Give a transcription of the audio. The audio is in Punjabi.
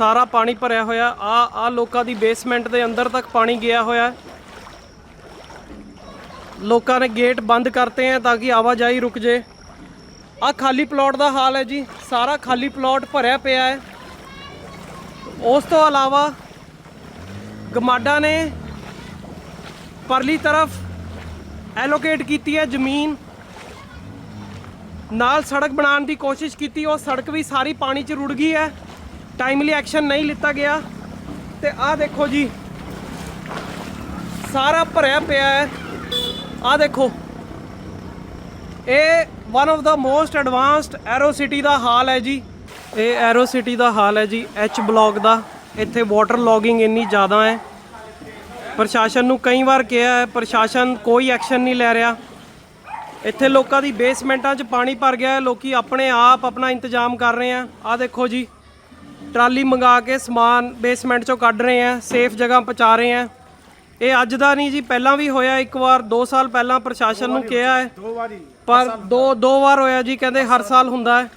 ਸਾਰਾ ਪਾਣੀ ਭਰਿਆ ਹੋਇਆ। ਆ ਆ ਲੋਕਾਂ ਦੀ ਬੇਸਮੈਂਟ ਦੇ ਅੰਦਰ ਤੱਕ ਪਾਣੀ ਗਿਆ ਹੋਇਆ। ਲੋਕਾਂ ਨੇ ਗੇਟ ਬੰਦ ਕਰਤੇ ਹੈ ਤਾਂ ਕਿ ਆਵਾਜਾਈ ਰੁਕ ਜੇ। ਆ ਖਾਲੀ ਪਲਾਟ ਦਾ ਹਾਲ ਹੈ ਜੀ। ਸਾਰਾ ਖਾਲੀ ਪਲਾਟ ਭਰਿਆ ਪਿਆ ਹੈ। ਉਸ ਤੋਂ ਇਲਾਵਾ ਗਮਾਡਾ ਨੇ ਪਰਲੀ ਤਰਫ ਐਲੋਕੇਟ ਕੀਤੀ ਹੈ ਜ਼ਮੀਨ। ਨਾਲ ਸੜਕ ਬਣਾਉਣ ਦੀ ਕੋਸ਼ਿਸ਼ ਕੀਤੀ। ਉਹ ਸੜਕ ਵੀ ਸਾਰੀ ਪਾਣੀ 'ਚ ਰੁੜ ਗਈ ਹੈ। ਟਾਈਮਲੀ ਐਕਸ਼ਨ ਨਹੀਂ ਲਿੱਤਾ ਗਿਆ। ਤੇ ਆਹ ਦੇਖੋ ਜੀ, ਸਾਰਾ ਭਰਿਆ ਪਿਆ ਹੈ। ਆਹ ਦੇਖੋ, ਇਹ one of the most advanced aero city ਦਾ ਹਾਲ ਹੈ ਜੀ। ਇਹ ਐਰੋ ਸਿਟੀ ਦਾ ਹਾਲ ਹੈ ਜੀ ਐਚ ਬਲੌਕ ਦਾ। ਇੱਥੇ ਵਾਟਰ ਲੌਗਿੰਗ ਇੰਨੀ ਜ਼ਿਆਦਾ ਹੈ। ਪ੍ਰਸ਼ਾਸਨ ਨੂੰ ਕਈ ਵਾਰ ਕਿਹਾ ਹੈ, ਪ੍ਰਸ਼ਾਸਨ ਕੋਈ ਐਕਸ਼ਨ ਨਹੀਂ ਲੈ ਰਿਹਾ। ਇੱਥੇ ਲੋਕਾਂ ਦੀ ਬੇਸਮੈਂਟਾਂ 'ਚ ਪਾਣੀ ਭਰ ਗਿਆ ਹੈ। ਲੋਕੀ ਆਪਣੇ ਆਪ ਆਪਣਾ ਇੰਤਜ਼ਾਮ ਕਰ ਰਹੇ ਆ ਆਹ ਦੇਖੋ ਜੀ ਟਰਾਲੀ ਮੰਗਾ ਕੇ ਸਮਾਨ ਬੇਸਮੈਂਟ 'ਚੋਂ ਕੱਢ ਰਹੇ ਆ ਸੇਫ ਜਗ੍ਹਾ ਪਹੁੰਚਾ ਰਹੇ ਆ ਇਹ ਅੱਜ ਦਾ ਨਹੀਂ ਜੀ ਪਹਿਲਾਂ ਵੀ ਹੋਇਆ ਇੱਕ ਵਾਰ 2 ਸਾਲ ਪਹਿਲਾਂ ਪ੍ਰਸ਼ਾਸਨ ਨੂੰ ਕਿਹਾ ਹੈ। ਪਰ ਦੋ ਦੋ ਵਾਰ ਹੋਇਆ ਜੀ ਕਹਿੰਦੇ ਹਰ ਸਾਲ ਹੁੰਦਾ ਹੈ।